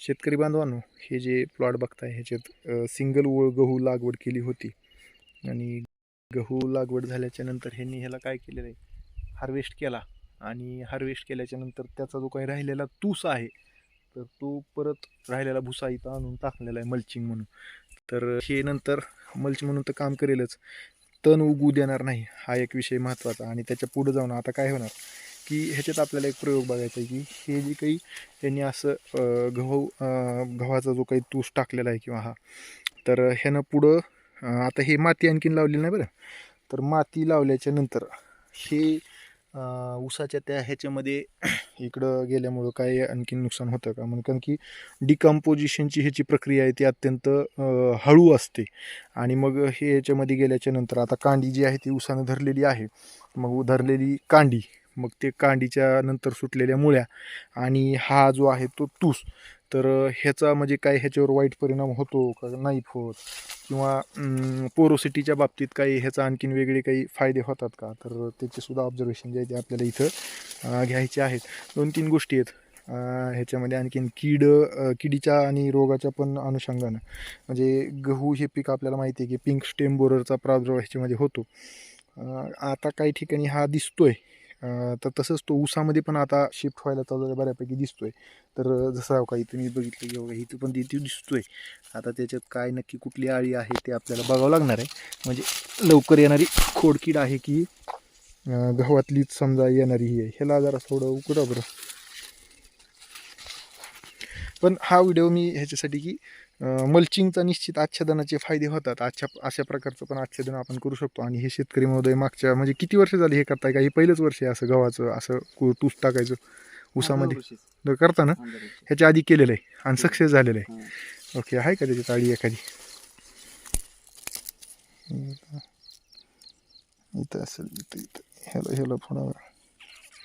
शेतकरी बांधवांनो हे जे प्लॉट बघताय ह्याच्यात सिंगल ओळ गहू लागवड केली होती. आणि गहू लागवड झाल्याच्यानंतर ह्यांनी ह्याला काय केलेलं आहे? हार्वेस्ट केला. आणि हार्वेस्ट केल्याच्यानंतर त्याचा जो काही राहिलेला तूस आहे तर तो परत राहिलेला भुसा इथं आणून टाकलेला आहे मल्चिंग म्हणून. तर हे नंतर मल्च म्हणून तर काम करेलच. तण उगू देणार नाही हा एक विषय महत्त्वाचा आणि त्याच्या पुढं जाऊन आता काय होणार? की ह्याच्यात आपल्याला एक प्रयोग बघायचा आहे की हे जे काही त्यांनी असं गहू गव्हाचा जो काही तूस टाकलेला आहे किंवा हा तर ह्यानं पुढं आता हे माती आणखीन लावलेली नाही बरं. तर माती लावल्याच्या नंतर हे उसाच्या ऊसाच्या त्या ह्याच्यामध्ये इकडं गेल्यामुळं काय आणखीन नुकसान होतं का? म्हणून कारण की डिकम्पोजिशनची ह्याची प्रक्रिया आहे ती अत्यंत हळू असते. आणि मग हे याच्यामध्ये गेल्याच्यानंतर आता कांडी जी आहे ती उसानं धरलेली आहे. मग धरलेली कांडी मग ते कांडीच्या नंतर सुटलेल्या मुळ्या आणि हा जो आहे तो तूस. तर ह्याचा म्हणजे काय ह्याच्यावर वाईट परिणाम होतो का नाही होत? किंवा पोरोसिटीच्या बाबतीत काही ह्याचा आणखीन वेगळे काही फायदे होतात का? तर त्याचे सुद्धा ऑब्झर्वेशन जे आहे ते आपल्याला इथं घ्यायचे आहेत. दोन तीन गोष्टी आहेत. ह्याच्यामध्ये आणखीन कीड किडीच्या आणि रोगाच्या पण अनुषंगानं. म्हणजे गहू हे पीक आपल्याला माहिती आहे की पिंक स्टेम बोररचा प्रादुर्भाव ह्याच्यामध्ये होतो. आता काही ठिकाणी हा दिसतोय. आहे तर तसंच तो ऊसामध्ये पण आता शिफ्ट व्हायला चालू आहे, बऱ्यापैकी दिसतोय. तर जसं काही तुम्ही बघितलं की बघा इथं पण तिथे दिसतोय. आता त्याच्यात काय नक्की कुठली आळी आहे ते आपल्याला बघावं लागणार आहे. म्हणजे लवकर येणारी खोडकीड आहे की गव्हातलीच समजा येणारी ही आहे. ह्याला जरा थोडं उकडा बरं. पण हा व्हिडिओ मी ह्याच्यासाठी की मल्चिंगचा निश्चित आच्छादनाचे फायदे होतात. आजच्या अशा प्रकारचं पण आच्छादन आपण करू शकतो. आणि हे शेतकरी महोदय मागच्या म्हणजे किती वर्ष झाली हे करताय का? हे पहिलंच वर्ष आहे असं गव्हाचं असं कु- तूस टाकायचं ऊसामध्ये. तर करताना ह्याच्या आधी केलेलं आहे आणि सक्सेस झालेलं आहे. ओके आहे का त्याची ताळी एखादी? इथं असेल इथं इथं. ह्याला ह्याला फोडावर